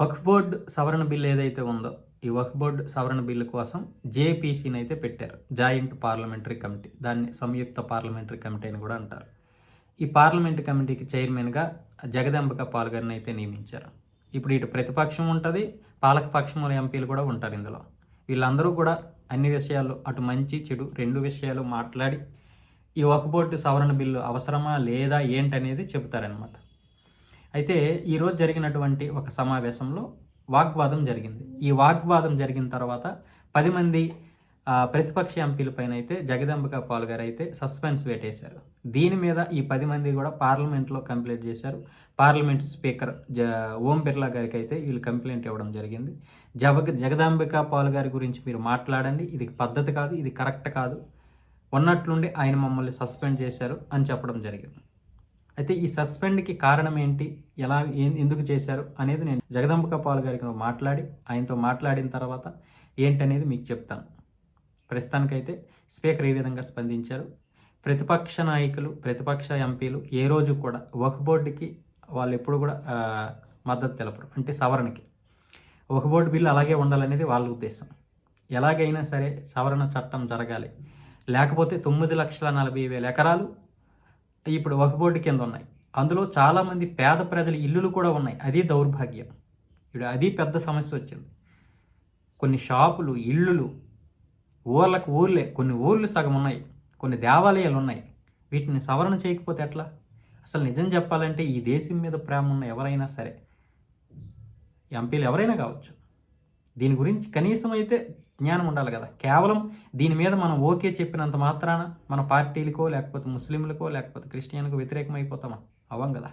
వక్ఫ్ board సవరణ bill ఏదైతే ఉందో ఈ వక్ఫ్ బోర్డు సవరణ బిల్లు కోసం జేపీసీని అయితే పెట్టారు. Joint parliamentary committee. దాన్ని సంయుక్త పార్లమెంటరీ కమిటీ అని కూడా అంటారు. ఈ పార్లమెంట్ కమిటీకి చైర్మన్గా జగదంబిక పాల్ గారిని అయితే నియమించారు. ఇప్పుడు ఇటు ప్రతిపక్షం ఉంటుంది పాలకపక్షముల ఎంపీలు కూడా ఉంటారు ఇందులో. వీళ్ళందరూ కూడా అన్ని విషయాలు అటు మంచి చెడు రెండు విషయాలు మాట్లాడి ఈ వక్ఫ్ బోర్డు సవరణ బిల్లు అవసరమా లేదా ఏంటనేది చెబుతారనమాట అయితే ఈరోజు జరిగినటువంటి ఒక సమావేశంలో వాగ్వాదం జరిగింది. ఈ వాగ్వాదం జరిగిన తర్వాత పది మంది ప్రతిపక్ష ఎంపీలపైన అయితే జగదంబిక పాల్ గారు అయితే సస్పెన్స్ వేటేశారు. దీని మీద ఈ పది మంది కూడా పార్లమెంట్లో కంప్లైంట్ చేశారు. పార్లమెంట్ స్పీకర్ జ ఓం బిర్లా గారికి అయితే వీళ్ళు కంప్లైంట్ ఇవ్వడం జరిగింది. జగ జగదాంబిక పాల్ గారి గురించి మీరు మాట్లాడండి. ఇది పద్ధతి కాదు ఇది కరెక్ట్ కాదు. ఉన్నట్లుండి ఆయన మమ్మల్ని సస్పెండ్ చేశారు అని చెప్పడం జరిగింది. అయితే ఈ సస్పెండ్కి కారణం ఏంటి ఎలా ఏ- ఎందుకు చేశారు? అనేది నేను జగదంబిక పాల్ గారికి మాట్లాడి ఆయనతో మాట్లాడిన తర్వాత ఏంటనేది మీకు చెప్తాను. ప్రస్తుతానికైతే స్పీకర్ ఈ విధంగా స్పందించారు. ప్రతిపక్ష నాయకులు ప్రతిపక్ష ఎంపీలు ఏ రోజు కూడా వక్ బోర్డుకి వాళ్ళు ఎప్పుడు కూడా మద్దతు తెలపరు. అంటే సవరణకి. ఒక బోర్డు బిల్లు అలాగే ఉండాలనేది వాళ్ళ ఉద్దేశం. ఎలాగైనా సరే సవరణ చట్టం జరగాలి. లేకపోతే తొమ్మిది లక్షల నలభై వేల ఎకరాలు ఇప్పుడు వక్ఫ్ బోర్డు కింద ఉన్నాయి. అందులో చాలామంది పేద ప్రజల ఇల్లులు కూడా ఉన్నాయి. అది దౌర్భాగ్యం. ఇప్పుడు అది పెద్ద సమస్య వచ్చింది. కొన్ని షాపులు ఇల్లులు ఊర్లకు ఊర్లే కొన్ని ఊర్లు సగం ఉన్నాయి. కొన్ని దేవాలయాలు ఉన్నాయి. వీటిని సవరణ చేయకపోతే ఎట్లా? అసలు నిజం చెప్పాలంటే ఈ దేశం మీద ప్రేమ ఉన్న ఎవరైనా సరే ఎంపీలు ఎవరైనా కావచ్చు. దీని గురించి కనీసం అయితే జ్ఞానం ఉండాలి కదా. కేవలం దీని మీద మనం ఓకే చెప్పినంత మాత్రాన మన పార్టీలకో లేకపోతే ముస్లింలకో లేకపోతే క్రిస్టియన్కో వ్యతిరేకం అయిపోతామా అవ్వం కదా.